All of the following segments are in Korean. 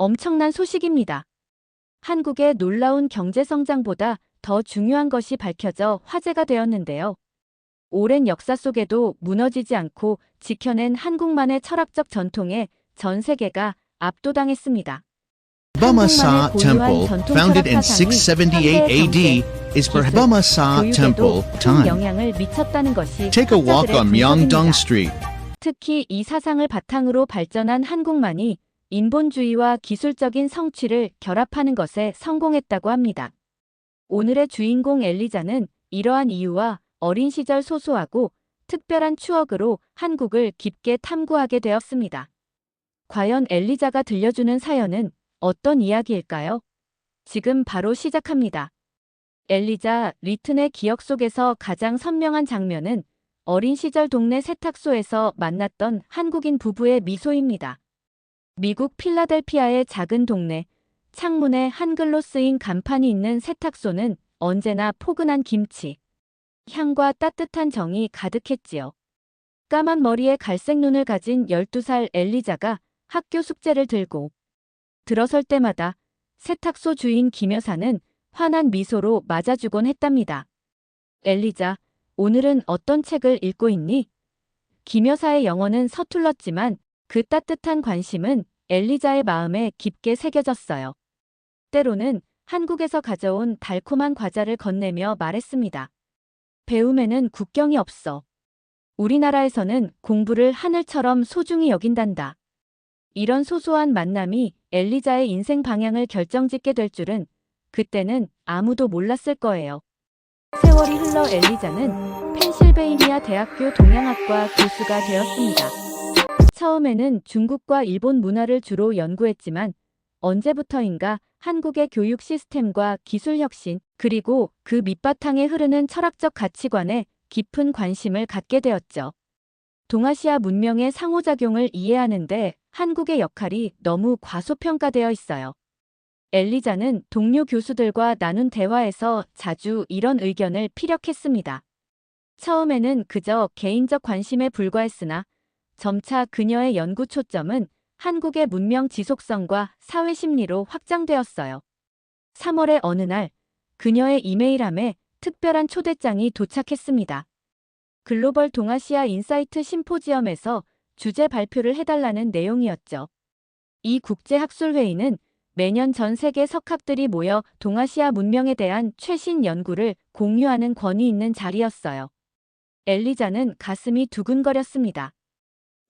엄청난 소식입니다. 한국의 놀라운 경제 성장보다 더 중요한 것이 밝혀져 화제가 되었는데요. 오랜 역사 속에도 무너지지 않고 지켜낸 한국만의 철학적 전통에 전 세계가 압도당했습니다. 한국만의 Temple, founded in 철학 사상이 678 AD, is for Brahmasa 교육에도 Temple 큰 time. Take a walk on Myeongdong. Street. 특히 이 사상을 바탕으로 발전한 한국만이 인본주의와 기술적인 성취를 결합하는 것에 성공했다고 합니다. 오늘의 주인공 엘리자는 이러한 이유와 어린 시절 소소하고 특별한 추억으로 한국을 깊게 탐구하게 되었습니다. 과연 엘리자가 들려주는 사연은 어떤 이야기일까요? 지금 바로 시작합니다. 엘리자 리튼의 기억 속에서 가장 선명한 장면은 어린 시절 동네 세탁소에서 만났던 한국인 부부의 미소입니다. 미국 필라델피아의 작은 동네, 창문에 한글로 쓰인 간판이 있는 세탁소는 언제나 포근한 김치, 향과 따뜻한 정이 가득했지요. 까만 머리에 갈색 눈을 가진 12살 엘리자가 학교 숙제를 들고 들어설 때마다 세탁소 주인 김 여사는 환한 미소로 맞아주곤 했답니다. 엘리자, 오늘은 어떤 책을 읽고 있니? 김 여사의 영어는 서툴렀지만 그 따뜻한 관심은 엘리자의 마음에 깊게 새겨졌어요. 때로는 한국에서 가져온 달콤한 과자를 건네며 말했습니다. 배움에는 국경이 없어. 우리나라에서는 공부를 하늘처럼 소중히 여긴단다. 이런 소소한 만남이 엘리자의 인생 방향을 결정짓게 될 줄은 그때는 아무도 몰랐을 거예요. 세월이 흘러 엘리자는 펜실베이니아 대학교 동양학과 교수가 되었습니다. 처음에는 중국과 일본 문화를 주로 연구했지만 언제부터인가 한국의 교육 시스템과 기술 혁신, 그리고 그 밑바탕에 흐르는 철학적 가치관에 깊은 관심을 갖게 되었죠. 동아시아 문명의 상호작용을 이해하는데 한국의 역할이 너무 과소평가되어 있어요. 엘리자는 동료 교수들과 나눈 대화에서 자주 이런 의견을 피력했습니다. 처음에는 그저 개인적 관심에 불과했으나 점차 그녀의 연구 초점은 한국의 문명 지속성과 사회 심리로 확장되었어요. 3월의 어느 날 그녀의 이메일함에 특별한 초대장이 도착했습니다. 글로벌 동아시아 인사이트 심포지엄에서 주제 발표를 해달라는 내용이었죠. 이 국제학술회의는 매년 전 세계 석학들이 모여 동아시아 문명에 대한 최신 연구를 공유하는 권위 있는 자리였어요. 엘리자는 가슴이 두근거렸습니다.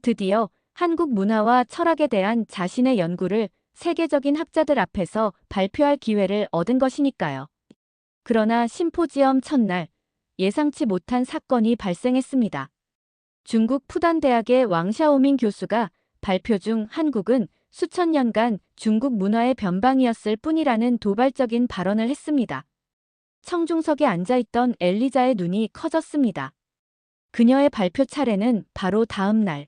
드디어 한국 문화와 철학에 대한 자신의 연구를 세계적인 학자들 앞에서 발표할 기회를 얻은 것이니까요. 그러나 심포지엄 첫날 예상치 못한 사건이 발생했습니다. 중국 푸단 대학의 왕샤오밍 교수가 발표 중 한국은 수천 년간 중국 문화의 변방이었을 뿐이라는 도발적인 발언을 했습니다. 청중석에 앉아있던 엘리자의 눈이 커졌습니다. 그녀의 발표 차례는 바로 다음 날.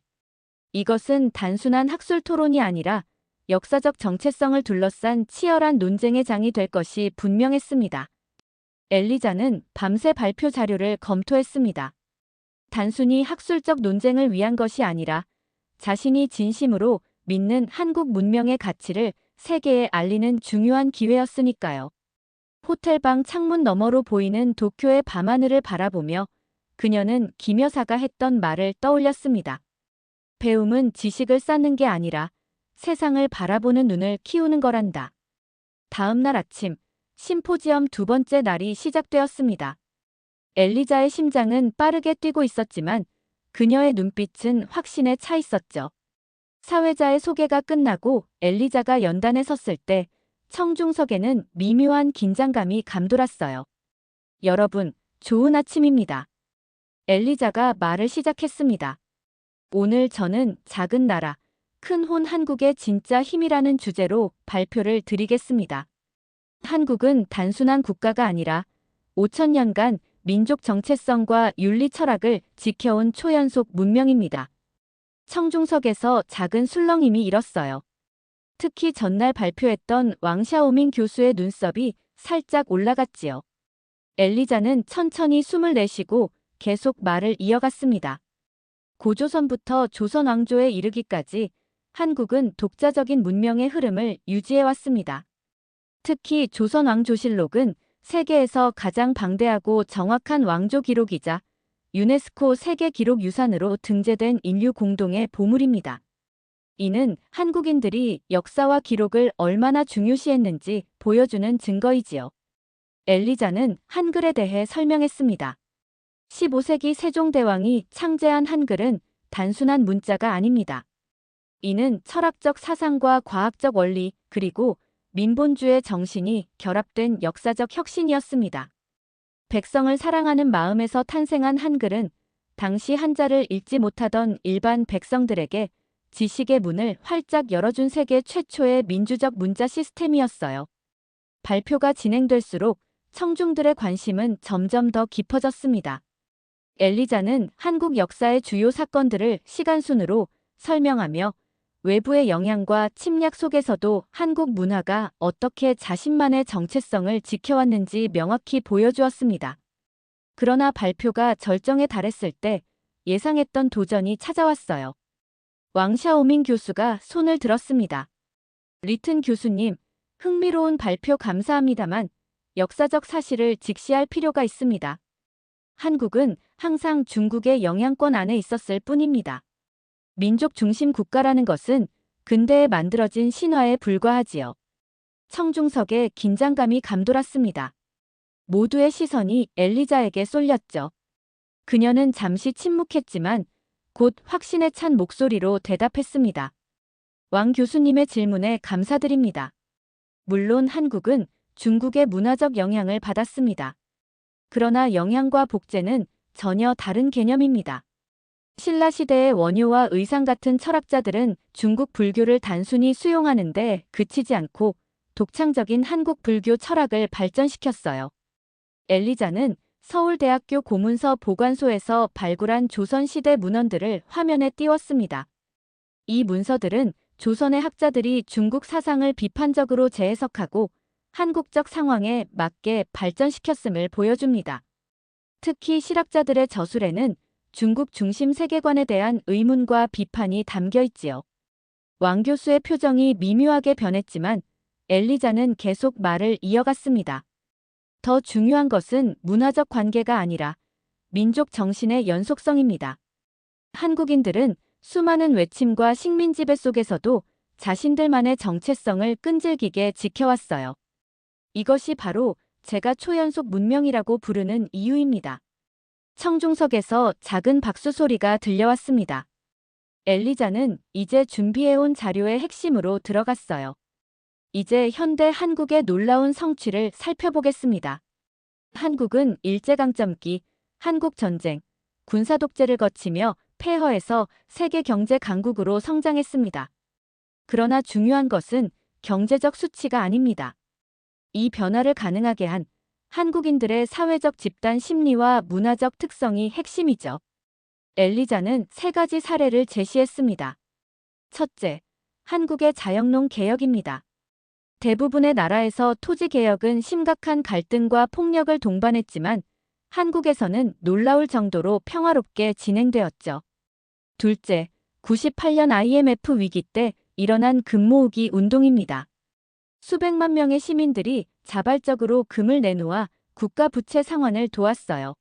이것은 단순한 학술 토론이 아니라 역사적 정체성을 둘러싼 치열한 논쟁의 장이 될 것이 분명했습니다. 엘리자는 밤새 발표 자료를 검토했습니다. 단순히 학술적 논쟁을 위한 것이 아니라 자신이 진심으로 믿는 한국 문명의 가치를 세계에 알리는 중요한 기회였으니까요. 호텔방 창문 너머로 보이는 도쿄의 밤하늘을 바라보며 그녀는 김 여사가 했던 말을 떠올렸습니다. 배움은 지식을 쌓는 게 아니라 세상을 바라보는 눈을 키우는 거란다. 다음 날 아침, 심포지엄 두 번째 날이 시작되었습니다. 엘리자의 심장은 빠르게 뛰고 있었지만 그녀의 눈빛은 확신에 차 있었죠. 사회자의 소개가 끝나고 엘리자가 연단에 섰을 때 청중석에는 미묘한 긴장감이 감돌았어요. 여러분, 좋은 아침입니다. 엘리자가 말을 시작했습니다. 오늘 저는 작은 나라, 큰 혼 한국의 진짜 힘이라는 주제로 발표를 드리겠습니다. 한국은 단순한 국가가 아니라 5천년간 민족 정체성과 윤리 철학을 지켜온 초연속 문명입니다. 청중석에서 작은 술렁임이 일었어요. 특히 전날 발표했던 왕샤오밍 교수의 눈썹이 살짝 올라갔지요. 엘리자는 천천히 숨을 내쉬고 계속 말을 이어갔습니다. 고조선부터 조선 왕조에 이르기까지 한국은 독자적인 문명의 흐름을 유지해왔습니다. 특히 조선 왕조실록은 세계에서 가장 방대하고 정확한 왕조 기록이자 유네스코 세계 기록 유산으로 등재된 인류 공동의 보물입니다. 이는 한국인들이 역사와 기록을 얼마나 중요시했는지 보여주는 증거이지요. 엘리자는 한글에 대해 설명했습니다. 15세기 세종대왕이 창제한 한글은 단순한 문자가 아닙니다. 이는 철학적 사상과 과학적 원리, 그리고 민본주의 정신이 결합된 역사적 혁신이었습니다. 백성을 사랑하는 마음에서 탄생한 한글은 당시 한자를 읽지 못하던 일반 백성들에게 지식의 문을 활짝 열어준 세계 최초의 민주적 문자 시스템이었어요. 발표가 진행될수록 청중들의 관심은 점점 더 깊어졌습니다. 엘리자는 한국 역사의 주요 사건들을 시간순으로 설명하며 외부의 영향과 침략 속에서도 한국 문화가 어떻게 자신만의 정체성을 지켜왔는지 명확히 보여주었습니다. 그러나 발표가 절정에 달했을 때 예상했던 도전이 찾아왔어요. 왕샤오밍 교수가 손을 들었습니다. 리튼 교수님, 흥미로운 발표 감사합니다만 역사적 사실을 직시할 필요가 있습니다. 한국은 항상 중국의 영향권 안에 있었을 뿐입니다. 민족 중심 국가라는 것은 근대에 만들어진 신화에 불과하지요. 청중석에 긴장감이 감돌았습니다. 모두의 시선이 엘리자에게 쏠렸죠. 그녀는 잠시 침묵했지만 곧 확신에 찬 목소리로 대답했습니다. 왕 교수님의 질문에 감사드립니다. 물론 한국은 중국의 문화적 영향을 받았습니다. 그러나 영향과 복제는 전혀 다른 개념입니다. 신라 시대의 원효와 의상 같은 철학자들은 중국 불교를 단순히 수용하는데 그치지 않고 독창적인 한국 불교 철학을 발전시켰어요. 엘리자는 서울대학교 고문서 보관소에서 발굴한 조선시대 문헌들을 화면에 띄웠습니다. 이 문서들은 조선의 학자들이 중국 사상을 비판적으로 재해석하고 한국적 상황에 맞게 발전시켰음을 보여줍니다. 특히 실학자들의 저술에는 중국 중심 세계관에 대한 의문과 비판이 담겨 있지요. 왕 교수의 표정이 미묘하게 변했지만 엘리자는 계속 말을 이어갔습니다. 더 중요한 것은 문화적 관계가 아니라 민족 정신의 연속성입니다. 한국인들은 수많은 외침과 식민 지배 속에서도 자신들만의 정체성을 끈질기게 지켜왔어요. 이것이 바로 제가 초연속 문명이라고 부르는 이유입니다. 청중석에서 작은 박수 소리가 들려왔습니다. 엘리자는 이제 준비해온 자료의 핵심으로 들어갔어요. 이제 현대 한국의 놀라운 성취를 살펴보겠습니다. 한국은 일제강점기, 한국전쟁, 군사독재를 거치며 폐허에서 세계 경제 강국으로 성장했습니다. 그러나 중요한 것은 경제적 수치가 아닙니다. 이 변화를 가능하게 한 한국인들의 사회적 집단 심리와 문화적 특성이 핵심이죠. 엘리자는 세 가지 사례를 제시했습니다. 첫째, 한국의 자영농 개혁입니다. 대부분의 나라에서 토지 개혁은 심각한 갈등과 폭력을 동반했지만 한국에서는 놀라울 정도로 평화롭게 진행되었죠. 둘째, 98년 IMF 위기 때 일어난 금 모으기 운동입니다. 수백만 명의 시민들이 자발적으로 금을 내놓아 국가 부채 상환을 도왔어요.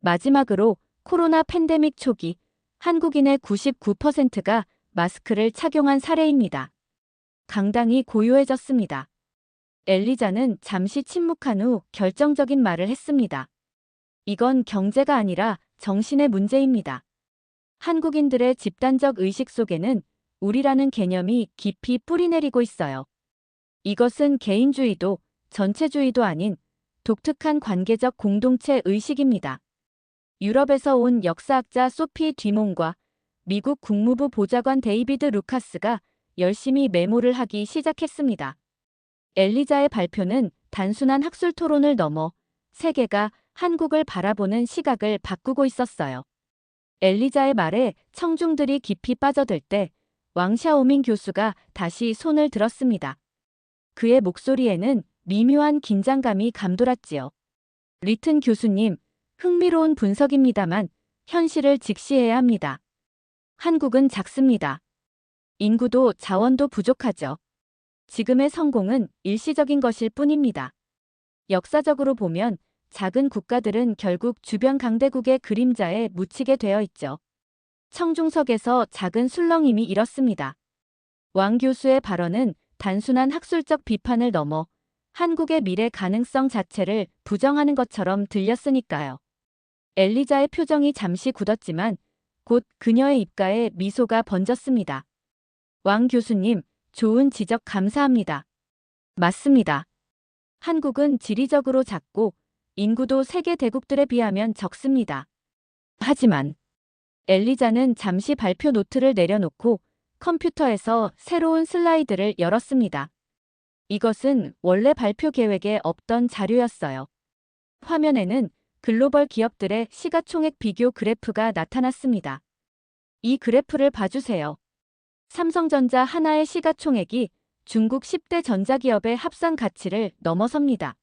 마지막으로 코로나 팬데믹 초기 한국인의 99%가 마스크를 착용한 사례입니다. 강당이 고요해졌습니다. 엘리자는 잠시 침묵한 후 결정적인 말을 했습니다. 이건 경제가 아니라 정신의 문제입니다. 한국인들의 집단적 의식 속에는 우리라는 개념이 깊이 뿌리내리고 있어요. 이것은 개인주의도 전체주의도 아닌 독특한 관계적 공동체 의식입니다. 유럽에서 온 역사학자 소피 뒤몽과 미국 국무부 보좌관 데이비드 루카스가 열심히 메모를 하기 시작했습니다. 엘리자의 발표는 단순한 학술 토론을 넘어 세계가 한국을 바라보는 시각을 바꾸고 있었어요. 엘리자의 말에 청중들이 깊이 빠져들 때 왕샤오밍 교수가 다시 손을 들었습니다. 그의 목소리에는 미묘한 긴장감이 감돌았지요. 리튼 교수님, 흥미로운 분석입니다만 현실을 직시해야 합니다. 한국은 작습니다. 인구도 자원도 부족하죠. 지금의 성공은 일시적인 것일 뿐입니다. 역사적으로 보면 작은 국가들은 결국 주변 강대국의 그림자에 묻히게 되어 있죠. 청중석에서 작은 술렁임이 일었습니다. 왕 교수의 발언은 단순한 학술적 비판을 넘어 한국의 미래 가능성 자체를 부정하는 것처럼 들렸으니까요. 엘리자의 표정이 잠시 굳었지만 곧 그녀의 입가에 미소가 번졌습니다. 왕 교수님, 좋은 지적 감사합니다. 맞습니다. 한국은 지리적으로 작고 인구도 세계 대국들에 비하면 적습니다. 하지만 엘리자는 잠시 발표 노트를 내려놓고 컴퓨터에서 새로운 슬라이드를 열었습니다. 이것은 원래 발표 계획에 없던 자료였어요. 화면에는 글로벌 기업들의 시가총액 비교 그래프가 나타났습니다. 이 그래프를 봐주세요. 삼성전자 하나의 시가총액이 중국 10대 전자기업의 합산 가치를 넘어섭니다.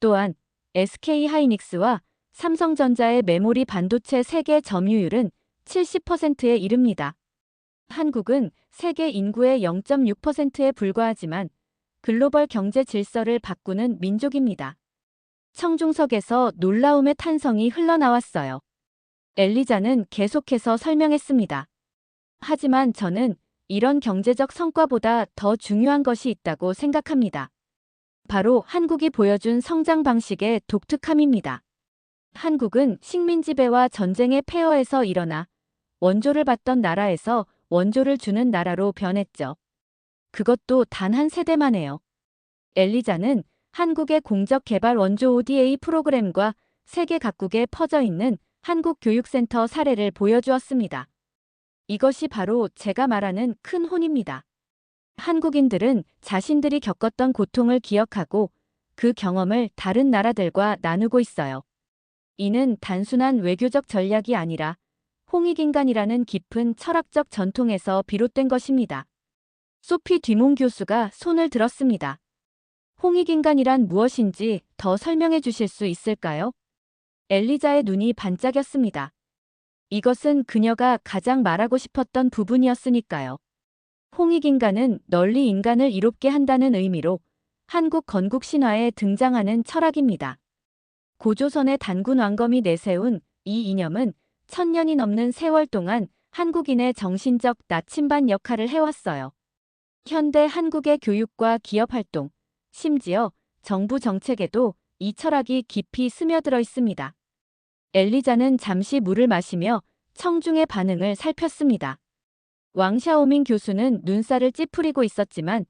또한 SK 하이닉스와 삼성전자의 메모리 반도체 세계 점유율은 70%에 이릅니다. 한국은 세계 인구의 0.6%에 불과하지만 글로벌 경제 질서를 바꾸는 민족입니다. 청중석에서 놀라움의 탄성이 흘러나왔어요. 엘리자는 계속해서 설명했습니다. 하지만 저는 이런 경제적 성과보다 더 중요한 것이 있다고 생각합니다. 바로 한국이 보여준 성장 방식의 독특함입니다. 한국은 식민 지배와 전쟁의 폐허에서 일어나 원조를 받던 나라에서 원조를 주는 나라로 변했죠. 그것도 단 한 세대만에요. 엘리자는 한국의 공적 개발 원조 ODA 프로그램과 세계 각국에 퍼져 있는 한국 교육센터 사례를 보여주었습니다. 이것이 바로 제가 말하는 큰 혼입니다. 한국인들은 자신들이 겪었던 고통을 기억하고 그 경험을 다른 나라들과 나누고 있어요. 이는 단순한 외교적 전략이 아니라 홍익인간이라는 깊은 철학적 전통에서 비롯된 것입니다. 소피 뒤몽 교수가 손을 들었습니다. 홍익인간이란 무엇인지 더 설명해 주실 수 있을까요? 엘리자의 눈이 반짝였습니다. 이것은 그녀가 가장 말하고 싶었던 부분이었으니까요. 홍익인간은 널리 인간을 이롭게 한다는 의미로 한국 건국 신화에 등장하는 철학입니다. 고조선의 단군 왕검이 내세운 이 이념은 천년이 넘는 세월 동안 한국인의 정신적 나침반 역할을 해왔어요. 현대 한국의 교육과 기업 활동, 심지어 정부 정책에도 이 철학이 깊이 스며들어 있습니다. 엘리자는 잠시 물을 마시며 청중의 반응을 살폈습니다. 왕샤오밍 교수는 눈살을 찌푸리고 있었지만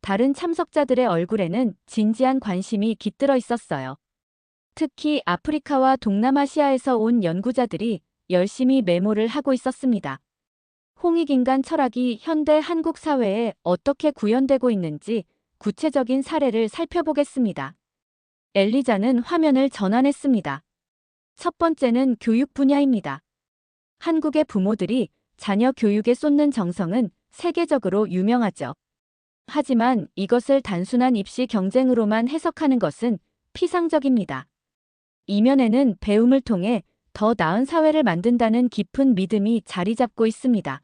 다른 참석자들의 얼굴에는 진지한 관심이 깃들어 있었어요. 특히 아프리카와 동남아시아에서 온 연구자들이 열심히 메모를 하고 있었습니다. 홍익인간 철학이 현대 한국 사회에 어떻게 구현되고 있는지 구체적인 사례를 살펴보겠습니다. 엘리자는 화면을 전환했습니다. 첫 번째는 교육 분야입니다. 한국의 부모들이 자녀 교육에 쏟는 정성은 세계적으로 유명하죠. 하지만 이것을 단순한 입시 경쟁으로만 해석하는 것은 피상적입니다. 이면에는 배움을 통해 더 나은 사회를 만든다는 깊은 믿음이 자리 잡고 있습니다.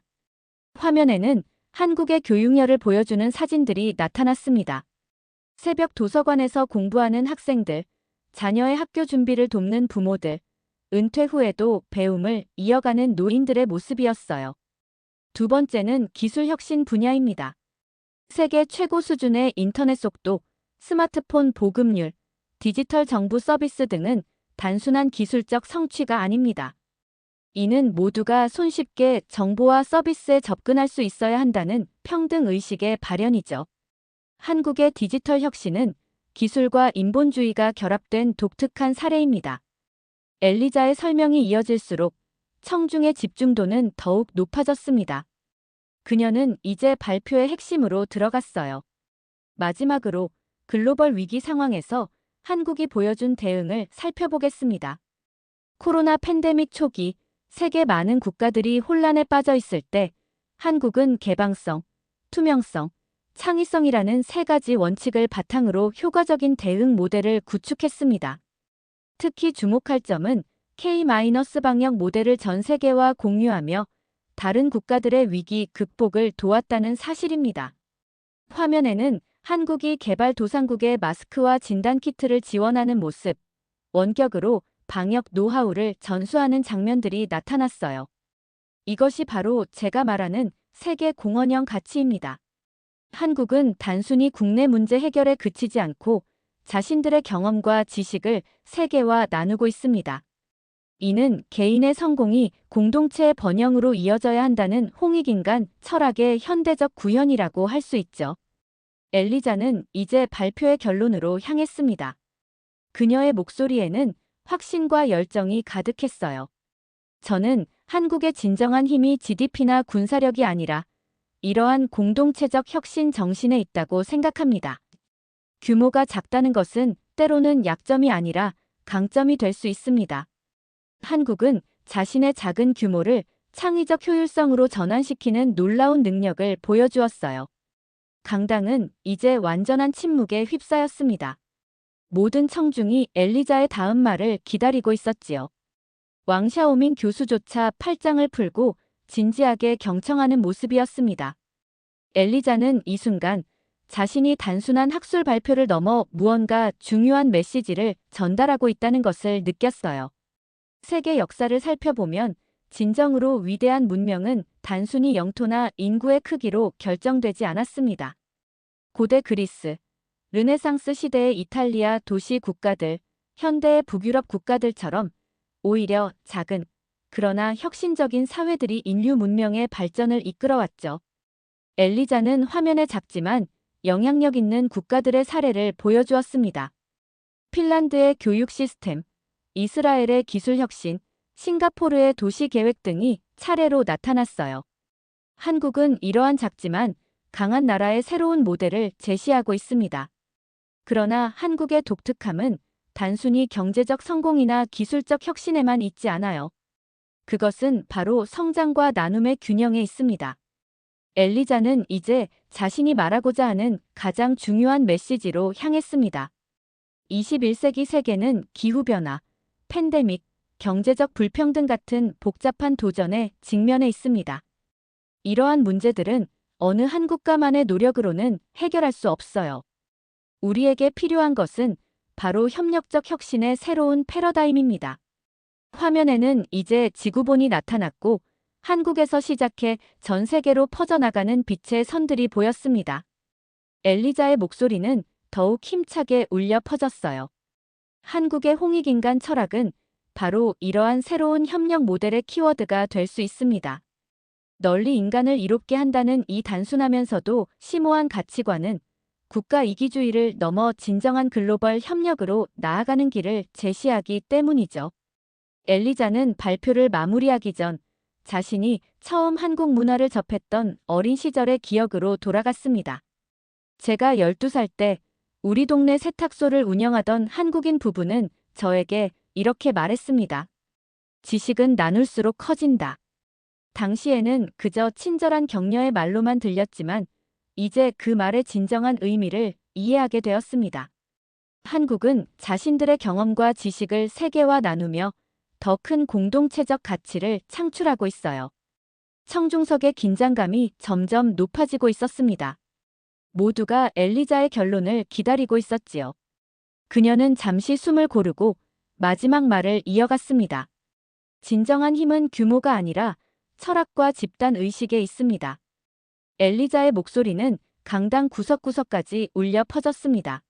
화면에는 한국의 교육열을 보여주는 사진들이 나타났습니다. 새벽 도서관에서 공부하는 학생들, 자녀의 학교 준비를 돕는 부모들, 은퇴 후에도 배움을 이어가는 노인들의 모습이었어요. 두 번째는 기술 혁신 분야입니다. 세계 최고 수준의 인터넷 속도, 스마트폰 보급률, 디지털 정부 서비스 등은 단순한 기술적 성취가 아닙니다. 이는 모두가 손쉽게 정보와 서비스에 접근할 수 있어야 한다는 평등 의식의 발현이죠. 한국의 디지털 혁신은 기술과 인본주의가 결합된 독특한 사례입니다. 엘리자의 설명이 이어질수록 청중의 집중도는 더욱 높아졌습니다. 그녀는 이제 발표의 핵심으로 들어갔어요. 마지막으로 글로벌 위기 상황에서 한국이 보여준 대응을 살펴보겠습니다. 코로나 팬데믹 초기 세계 많은 국가들이 혼란에 빠져 있을 때 한국은 개방성, 투명성, 창의성이라는 세 가지 원칙을 바탕으로 효과적인 대응 모델을 구축했습니다. 특히 주목할 점은 K- 방역 모델을 전 세계와 공유하며 다른 국가들의 위기 극복을 도왔다는 사실입니다. 화면에는 한국이 개발도상국의 마스크와 진단키트를 지원하는 모습, 원격으로 방역 노하우를 전수하는 장면들이 나타났어요. 이것이 바로 제가 말하는 세계 공헌형 가치입니다. 한국은 단순히 국내 문제 해결에 그치지 않고 자신들의 경험과 지식을 세계와 나누고 있습니다. 이는 개인의 성공이 공동체의 번영으로 이어져야 한다는 홍익인간 철학의 현대적 구현이라고 할 수 있죠. 엘리자는 이제 발표의 결론으로 향했습니다. 그녀의 목소리에는 확신과 열정이 가득했어요. 저는 한국의 진정한 힘이 GDP나 군사력이 아니라 이러한 공동체적 혁신 정신에 있다고 생각합니다. 규모가 작다는 것은 때로는 약점이 아니라 강점이 될 수 있습니다. 한국은 자신의 작은 규모를 창의적 효율성으로 전환시키는 놀라운 능력을 보여주었어요. 강당은 이제 완전한 침묵에 휩싸였습니다. 모든 청중이 엘리자의 다음 말을 기다리고 있었지요. 왕샤오밍 교수조차 팔짱을 풀고 진지하게 경청하는 모습이었습니다. 엘리자는 이 순간 자신이 단순한 학술 발표를 넘어 무언가 중요한 메시지를 전달하고 있다는 것을 느꼈어요. 세계 역사를 살펴보면 진정으로 위대한 문명은 단순히 영토나 인구의 크기로 결정되지 않았습니다. 고대 그리스, 르네상스 시대의 이탈리아 도시 국가들, 현대의 북유럽 국가들처럼 오히려 작은, 그러나 혁신적인 사회들이 인류 문명의 발전을 이끌어왔죠. 엘리자는 화면에 작지만 영향력 있는 국가들의 사례를 보여주었습니다. 핀란드의 교육 시스템, 이스라엘의 기술 혁신, 싱가포르의 도시 계획 등이 차례로 나타났어요. 한국은 이러한 작지만 강한 나라의 새로운 모델을 제시하고 있습니다. 그러나 한국의 독특함은 단순히 경제적 성공이나 기술적 혁신에만 있지 않아요. 그것은 바로 성장과 나눔의 균형에 있습니다. 엘리자는 이제 자신이 말하고자 하는 가장 중요한 메시지로 향했습니다. 21세기 세계는 기후변화, 팬데믹, 경제적 불평등 같은 복잡한 도전에 직면해 있습니다. 이러한 문제들은 어느 한 국가만의 노력으로는 해결할 수 없어요. 우리에게 필요한 것은 바로 협력적 혁신의 새로운 패러다임입니다. 화면에는 이제 지구본이 나타났고 한국에서 시작해 전 세계로 퍼져나가는 빛의 선들이 보였습니다. 엘리자의 목소리는 더욱 힘차게 울려 퍼졌어요. 한국의 홍익인간 철학은 바로 이러한 새로운 협력 모델의 키워드가 될 수 있습니다. 널리 인간을 이롭게 한다는 이 단순하면서도 심오한 가치관은 국가 이기주의를 넘어 진정한 글로벌 협력으로 나아가는 길을 제시하기 때문이죠. 엘리자는 발표를 마무리하기 전 자신이 처음 한국 문화를 접했던 어린 시절의 기억으로 돌아갔습니다. 제가 12살 때 우리 동네 세탁소를 운영하던 한국인 부부는 저에게 이렇게 말했습니다. 지식은 나눌수록 커진다. 당시에는 그저 친절한 격려의 말로만 들렸지만 이제 그 말의 진정한 의미를 이해하게 되었습니다. 한국은 자신들의 경험과 지식을 세계와 나누며 더 큰 공동체적 가치를 창출하고 있어요. 청중석의 긴장감이 점점 높아지고 있었습니다. 모두가 엘리자의 결론을 기다리고 있었지요. 그녀는 잠시 숨을 고르고 마지막 말을 이어갔습니다. 진정한 힘은 규모가 아니라 철학과 집단 의식에 있습니다. 엘리자의 목소리는 강당 구석구석까지 울려 퍼졌습니다.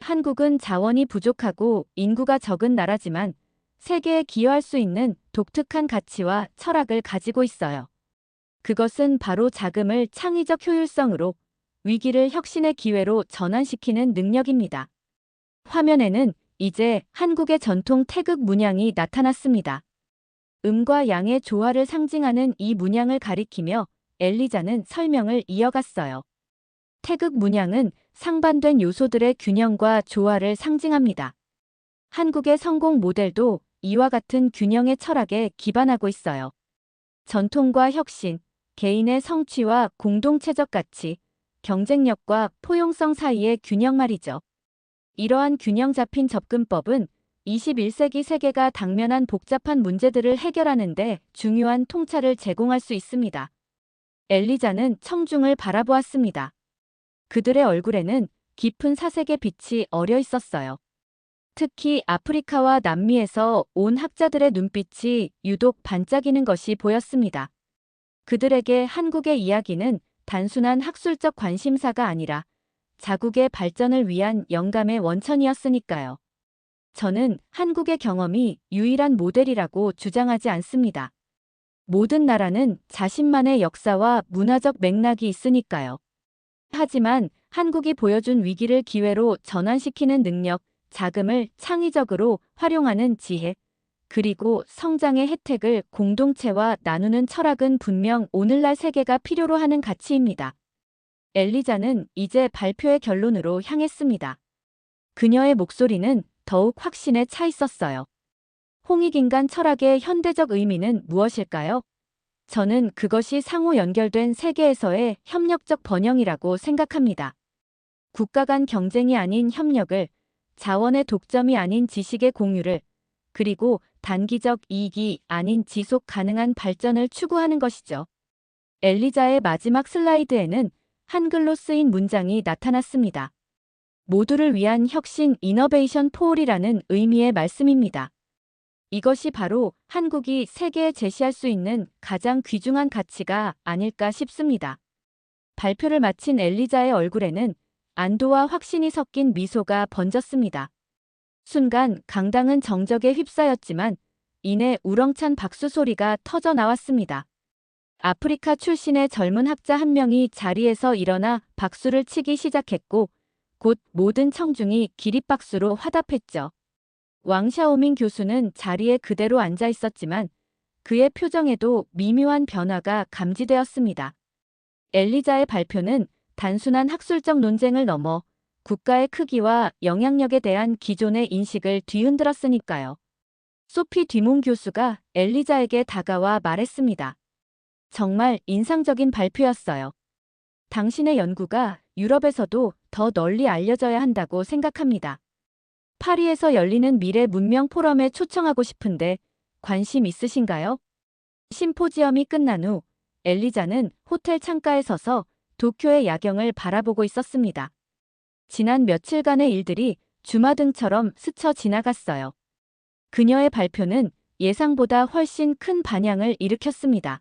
한국은 자원이 부족하고 인구가 적은 나라지만 세계에 기여할 수 있는 독특한 가치와 철학을 가지고 있어요. 그것은 바로 자금을 창의적 효율성으로 위기를 혁신의 기회로 전환시키는 능력입니다. 화면에는 이제 한국의 전통 태극 문양이 나타났습니다. 음과 양의 조화를 상징하는 이 문양을 가리키며 엘리자는 설명을 이어갔어요. 태극 문양은 상반된 요소들의 균형과 조화를 상징합니다. 한국의 성공 모델도 이와 같은 균형의 철학에 기반하고 있어요. 전통과 혁신, 개인의 성취와 공동체적 가치, 경쟁력과 포용성 사이의 균형 말이죠. 이러한 균형 잡힌 접근법은 21세기 세계가 당면한 복잡한 문제들을 해결하는데 중요한 통찰을 제공할 수 있습니다. 엘리자는 청중을 바라보았습니다. 그들의 얼굴에는 깊은 사색의 빛이 어려 있었어요. 특히 아프리카와 남미에서 온 학자들의 눈빛이 유독 반짝이는 것이 보였습니다. 그들에게 한국의 이야기는 단순한 학술적 관심사가 아니라 자국의 발전을 위한 영감의 원천이었으니까요. 저는 한국의 경험이 유일한 모델이라고 주장하지 않습니다. 모든 나라는 자신만의 역사와 문화적 맥락이 있으니까요. 하지만 한국이 보여준 위기를 기회로 전환시키는 능력, 자금을 창의적으로 활용하는 지혜, 그리고 성장의 혜택을 공동체와 나누는 철학은 분명 오늘날 세계가 필요로 하는 가치입니다. 엘리자는 이제 발표의 결론으로 향했습니다. 그녀의 목소리는 더욱 확신에 차 있었어요. 홍익인간 철학의 현대적 의미는 무엇일까요? 저는 그것이 상호 연결된 세계에서의 협력적 번영이라고 생각합니다. 국가 간 경쟁이 아닌 협력을, 자원의 독점이 아닌 지식의 공유를, 그리고 단기적 이익이 아닌 지속 가능한 발전을 추구하는 것이죠. 엘리자의 마지막 슬라이드에는 한글로 쓰인 문장이 나타났습니다. 모두를 위한 혁신 이너베이션 폴이라는 의미의 말씀입니다. 이것이 바로 한국이 세계에 제시할 수 있는 가장 귀중한 가치가 아닐까 싶습니다. 발표를 마친 엘리자의 얼굴에는 안도와 확신이 섞인 미소가 번졌습니다. 순간 강당은 정적에 휩싸였지만 이내 우렁찬 박수 소리가 터져 나왔습니다. 아프리카 출신의 젊은 학자 한 명이 자리에서 일어나 박수를 치기 시작했고 곧 모든 청중이 기립박수로 화답했죠. 왕샤오밍 교수는 자리에 그대로 앉아 있었지만 그의 표정에도 미묘한 변화가 감지되었습니다. 엘리자의 발표는 단순한 학술적 논쟁을 넘어 국가의 크기와 영향력에 대한 기존의 인식을 뒤흔들었으니까요. 소피 뒤몽 교수가 엘리자에게 다가와 말했습니다. 정말 인상적인 발표였어요. 당신의 연구가 유럽에서도 더 널리 알려져야 한다고 생각합니다. 파리에서 열리는 미래 문명 포럼에 초청하고 싶은데 관심 있으신가요? 심포지엄이 끝난 후 엘리자는 호텔 창가에 서서 도쿄의 야경을 바라보고 있었습니다. 지난 며칠간의 일들이 주마등처럼 스쳐 지나갔어요. 그녀의 발표는 예상보다 훨씬 큰 반향을 일으켰습니다.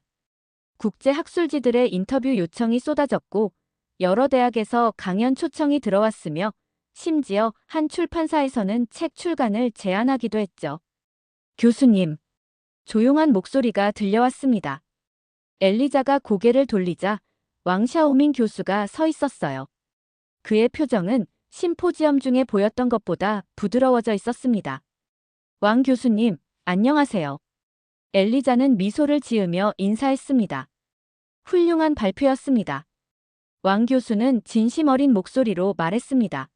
국제 학술지들의 인터뷰 요청이 쏟아졌고 여러 대학에서 강연 초청이 들어왔으며 심지어 한 출판사에서는 책 출간을 제안하기도 했죠. 교수님. 조용한 목소리가 들려왔습니다. 엘리자가 고개를 돌리자 왕샤오밍 교수가 서 있었어요. 그의 표정은 심포지엄 중에 보였던 것보다 부드러워져 있었습니다. 왕 교수님, 안녕하세요. 엘리자는 미소를 지으며 인사했습니다. 훌륭한 발표였습니다. 왕 교수는 진심 어린 목소리로 말했습니다.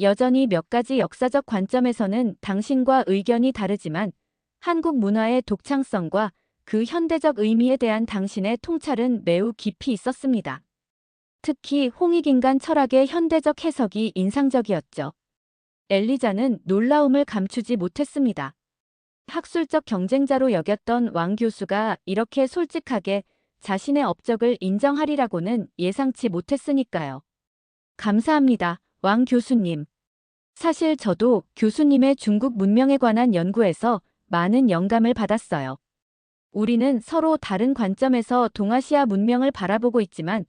여전히 몇 가지 역사적 관점에서는 당신과 의견이 다르지만 한국 문화의 독창성과 그 현대적 의미에 대한 당신의 통찰은 매우 깊이 있었습니다. 특히 홍익인간 철학의 현대적 해석이 인상적이었죠. 엘리자는 놀라움을 감추지 못했습니다. 학술적 경쟁자로 여겼던 왕 교수가 이렇게 솔직하게 자신의 업적을 인정하리라고는 예상치 못했으니까요. 감사합니다, 왕 교수님. 사실 저도 교수님의 중국 문명에 관한 연구에서 많은 영감을 받았어요. 우리는 서로 다른 관점에서 동아시아 문명을 바라보고 있지만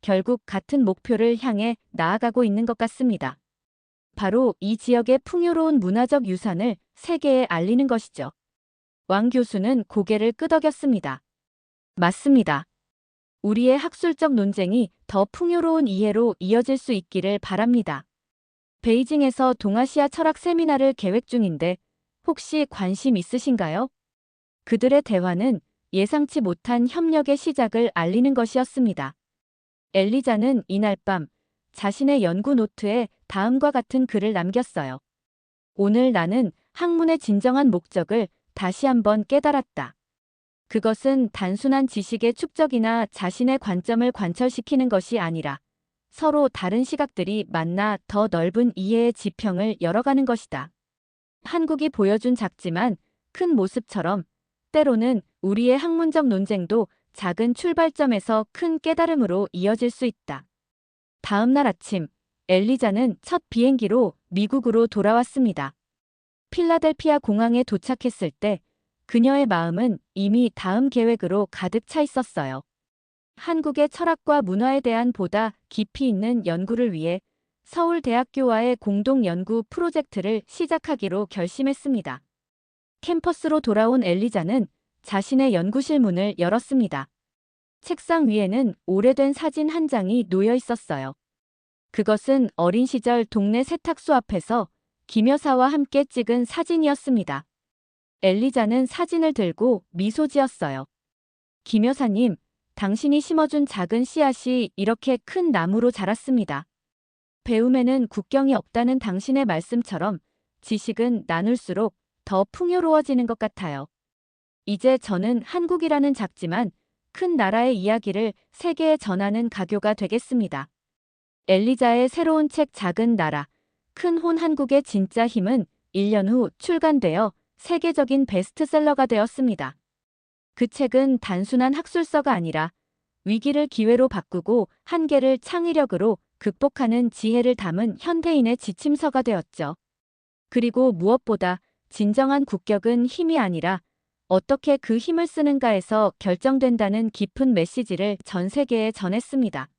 결국 같은 목표를 향해 나아가고 있는 것 같습니다. 바로 이 지역의 풍요로운 문화적 유산을 세계에 알리는 것이죠. 왕 교수는 고개를 끄덕였습니다. 맞습니다. 우리의 학술적 논쟁이 더 풍요로운 이해로 이어질 수 있기를 바랍니다. 베이징에서 동아시아 철학 세미나를 계획 중인데 혹시 관심 있으신가요? 그들의 대화는 예상치 못한 협력의 시작을 알리는 것이었습니다. 엘리자는 이날 밤 자신의 연구 노트에 다음과 같은 글을 남겼어요. 오늘 나는 학문의 진정한 목적을 다시 한번 깨달았다. 그것은 단순한 지식의 축적이나 자신의 관점을 관철시키는 것이 아니라 서로 다른 시각들이 만나 더 넓은 이해의 지평을 열어가는 것이다. 한국이 보여준 작지만 큰 모습처럼 때로는 우리의 학문적 논쟁도 작은 출발점에서 큰 깨달음으로 이어질 수 있다. 다음 날 아침, 엘리자는 첫 비행기로 미국으로 돌아왔습니다. 필라델피아 공항에 도착했을 때 그녀의 마음은 이미 다음 계획으로 가득 차 있었어요. 한국의 철학과 문화에 대한 보다 깊이 있는 연구를 위해 서울대학교와의 공동 연구 프로젝트를 시작하기로 결심했습니다. 캠퍼스로 돌아온 엘리자는 자신의 연구실 문을 열었습니다. 책상 위에는 오래된 사진 한 장이 놓여 있었어요. 그것은 어린 시절 동네 세탁소 앞에서 김 여사와 함께 찍은 사진이었습니다. 엘리자는 사진을 들고 미소 지었어요. 김 여사님, 당신이 심어준 작은 씨앗이 이렇게 큰 나무로 자랐습니다. 배움에는 국경이 없다는 당신의 말씀처럼 지식은 나눌수록 더 풍요로워지는 것 같아요. 이제 저는 한국이라는 작지만 큰 나라의 이야기를 세계에 전하는 가교가 되겠습니다. 엘리자의 새로운 책 작은 나라, 큰 혼 한국의 진짜 힘은 1년 후 출간되어 세계적인 베스트셀러가 되었습니다. 그 책은 단순한 학술서가 아니라 위기를 기회로 바꾸고 한계를 창의력으로 극복하는 지혜를 담은 현대인의 지침서가 되었죠. 그리고 무엇보다 진정한 국격은 힘이 아니라 어떻게 그 힘을 쓰는가에서 결정된다는 깊은 메시지를 전 세계에 전했습니다.